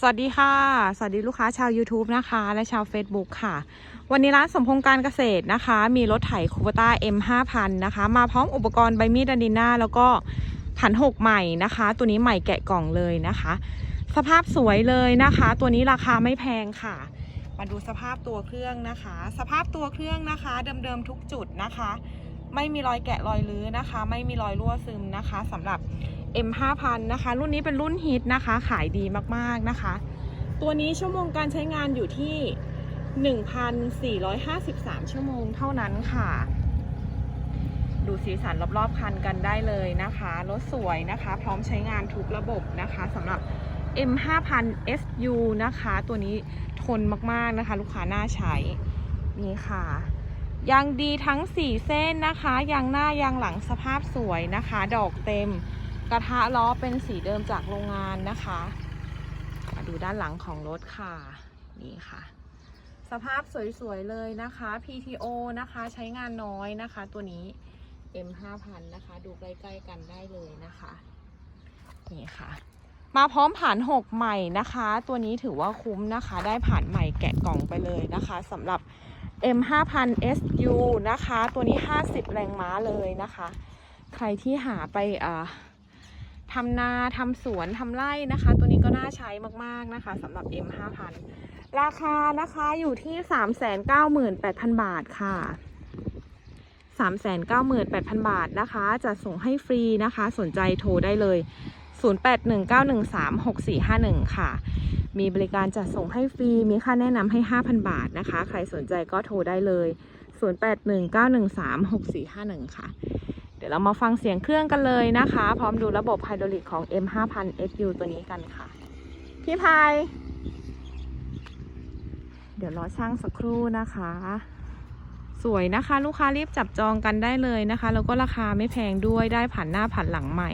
สวัสดีค่ะ สวัสดีลูกค้าชาว YouTube นะคะ และชาว Facebook ค่ะ วันนี้ร้านสมพงษ์การเกษตรนะคะ มีรถไถคูปต้า M 5 0 0 0นะคะ มาพร้อมอุปกรณ์ใบมีดดันดิน่า แล้วก็ผันหกใหม่นะคะ ตัวนี้ใหม่แกะกล่องเลยนะคะ สภาพสวยเลยนะคะ ตัวนี้ราคาไม่แพงค่ะ มาดูสภาพตัวเครื่องนะคะ สภาพตัวเครื่องนะคะ เดิมๆทุกจุดนะคะ ไม่มีรอยแกะรอยรื้อนะคะ ไม่มีรอยรั่วซึมนะคะสำหรับ M 5 0 0 0นะคะ รุ่นนี้เป็นรุ่นฮิตนะคะ ขายดีมากๆนะคะ ตัวนี้ชั่วโมงการใช้งานอยู่ที่ 1,453 ชั่วโมงเท่านั้นค่ะ ดูสีสันรอบๆคันกันได้เลยนะคะ รถสวยนะคะ พร้อมใช้งานทุกระบบนะคะสำหรับ M 5 0 0 SU นะคะ ตัวนี้ทนมากๆนะคะ ลูกค้าน่าใช้ นี่ค่ะยางดีทั้ง 4 เส้นนะคะ ยางหน้ายางหลังสภาพสวยนะคะ ดอกเต็ม กระทะล้อเป็นสีเดิมจากโรงงานนะคะมาดูด้านหลังของรถค่ะ นี่ค่ะ สภาพสวยๆเลยนะคะ PTO นะคะใช้งานน้อยนะคะ ตัวนี้ M 5 0 0 0นะคะ ดูใกล้ๆกันได้เลยนะคะ นี่ค่ะ มาพร้อมผ่านหกใหม่นะคะ ตัวนี้ถือว่าคุ้มนะคะ ได้ผ่านใหม่แกะกล่องไปเลยนะคะสำหรับ M 5 0 0 0 SU นะคะ ตัวนี้ 50 แรงม้าเลยนะคะ ใครที่หาไปอ่า ทำนาทำสวนทำไร่นะคะ ตัวนี้ก็น่าใช้มากๆนะคะสำหรับ M 5 0 0 0ราคานะคะอยู่ที่ 398,000 บาทค่ะ 398,000 บาทนะคะ จะส่งให้ฟรีนะคะ สนใจโทรได้เลย 0819136451 ค่ะ มีบริการจัดส่งให้ฟรี มีค่าแนะนำให้ 5,000 บาทนะคะ ใครสนใจก็โทรได้เลย 0819136451 ค่ะ ดี๋ยวเรามาฟังเสียงเครื่องกันเลยนะคะ พร้อมดูระบบไฮดรอลิกของ M5000 SU ตัวนี้กันค่ะ พี่พายเดี๋ยวรอช่างสักครู่นะคะ สวยนะคะ ลูกค้ารีบจับจองกันได้เลยนะคะ แล้วก็ราคาไม่แพงด้วยได้ผ่านหน้าผ่านหลังใหม่